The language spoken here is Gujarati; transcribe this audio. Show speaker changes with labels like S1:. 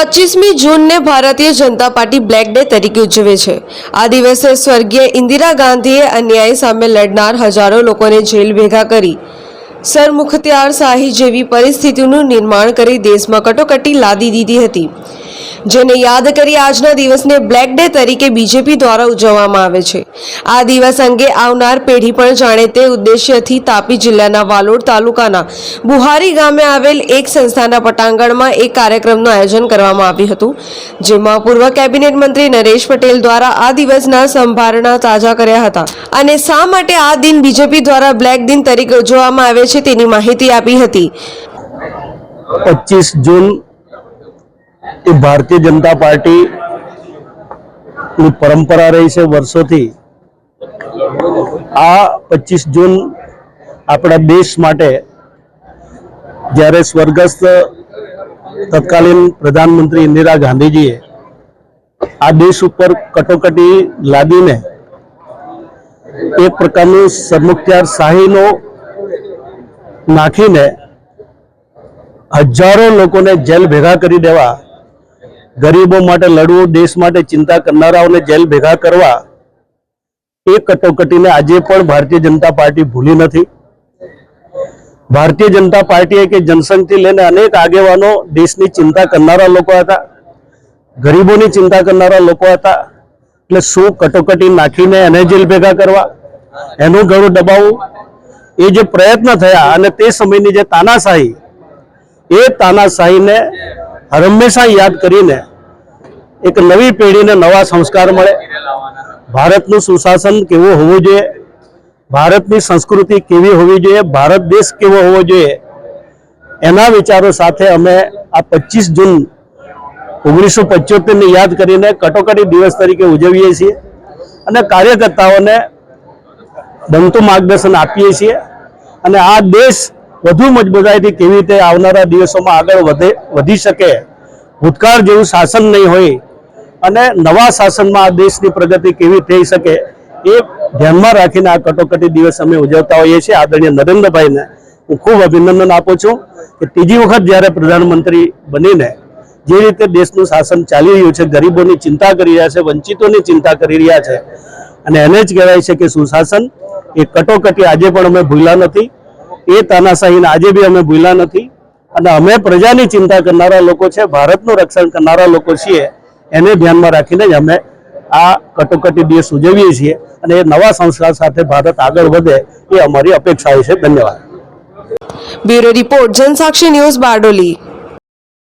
S1: પચીસમી જૂનને Bharatiya Janata party black day તરીકે ઉજવે છે. આ દિવસે સ્વર્ગીય ઇન્દિરા ગાંધીએ અન્યાય સામે લડનાર હજારો લોકોને જેલ ભેગા કરી. સરમુખત્યારશાહી જેવી પરિસ્થિતિનું નિર્માણ કરી દેશમાં કટોકટી લાદી દીધી હતી. જેને યાદ કરી આજના દિવસને બ્લેક ડે તરીકે બીજેપી દ્વારા ઉજવવામાં આવે છે. આ દિવસ અંગે આવનાર પેઢી પણ જાણે તે ઉદ્દેશ્યથી તાપી જિલ્લાના વાલોડ તાલુકાના બુહારી ગામે આવેલ એક સંસ્થાના પટાંગણમાં એક કાર્યક્રમનું આયોજન કરવામાં આવ્યું હતું, જેમાં પૂર્વ કેબિનેટ મંત્રી નરેશ પટેલ દ્વારા આ દિવસના સંભારણા તાજા કર્યા હતા. અને શા માટે આ દિન બીજેપી દ્વારા બ્લેક દિન તરીકે ઉજવવામાં આવે છે તેની માહિતી આપી હતી.
S2: પચીસ જૂન એ ભારતીય જનતા પાર્ટી ની પરંપરા રહી છે વર્ષોથી. આ પચીસ જૂન આપણા દેશ માટે જ્યારે સ્વર્ગસ્થ તત્કાલીન પ્રધાનમંત્રી ઇન્દિરા ગાંધીજીએ આ દેશ ઉપર કટોકટી લાદીને એક પ્રકારનું સરમુખત્યાર શાહીનો નાખીને હજારો લોકોને જેલ ભેગા કરી દેવા ગરીબો માટે લડવું, દેશ માટે ચિંતા કરનારાઓને જેલ ભેગા કરવા, એ કટોકટીને આજે પણ ભારતીય જનતા પાર્ટી ભૂલી નથી. ભારતીય જનતા પાર્ટીએ કે જનસંઘથી લઈને અનેક આગેવાનો દેશની ચિંતા કરનારા લોકો હતા, ગરીબોની ચિંતા કરનારા લોકો હતા, એટલે શું કટોકટી નાખીને એને જેલ ભેગા કરવા, એનું ગળું દબાવવું? એ જે પ્રયત્ન થયા અને તે સમયની જે તાનાશાહી, એ તાનાશાહીને હંમેશા યાદ કરીને એક નવી પેઢીને નવા સંસ્કાર મળે. ભારતનું સુશાસન કેવું હોવું જોઈએ? ભારતની સંસ્કૃતિ કેવી હોવી જોઈએ? ભારત દેશ કેવો હોવો જોઈએ? એના વિચારો સાથે અમે આ પચીસ જૂન ઓગણીસો પંચોતેરને યાદ કરીને કટોકટી દિવસ તરીકે ઉજવીએ છીએ અને કાર્યકર્તાઓને બનતું માર્ગદર્શન આપીએ છીએ અને આ દેશ વધુ મજબૂતાઈથી કેવી રીતે આવનારા દિવસોમાં આગળ વધે, વધી શકે? ભૂતકાળ જેવું શાસન નહીં હોય અને નવા શાસનમાં આ દેશની પ્રગતિ કેવી થઈ શકે એ ધ્યાનમાં રાખીને આ કટોકટી દિવસ અમે ઉજવતા હોઈએ છીએ. આદરણીય નરેન્દ્રભાઈને હું ખૂબ અભિનંદન આપું છું કે ત્રીજી વખત જ્યારે પ્રધાનમંત્રી બનીને જે રીતે દેશનું શાસન ચાલી રહ્યું છે, ગરીબોની ચિંતા કરી રહ્યા છે, વંચિતોની ચિંતા કરી રહ્યા છે, અને એને જ કહેવાય છે કે સુશાસન એ કટોકટી આજે પણ અમે ભૂલ્યા નથી, એ તાનાશાહીને આજે બી અમે ભૂલ્યા નથી, અને અમે પ્રજાની ચિંતા કરનારા લોકો છે, ભારતનું રક્ષણ કરનારા લોકો છીએ એને ધ્યાનમાં રાખીને જ અમે આ કટોકટી દિવસ ઉજવીએ છીએ અને એ નવા સંસ્કાર સાથે ભારત આગળ વધે એ અમારી અપેક્ષા છે. ધન્યવાદ.
S1: Bureau report Jansakshi news Bardoli.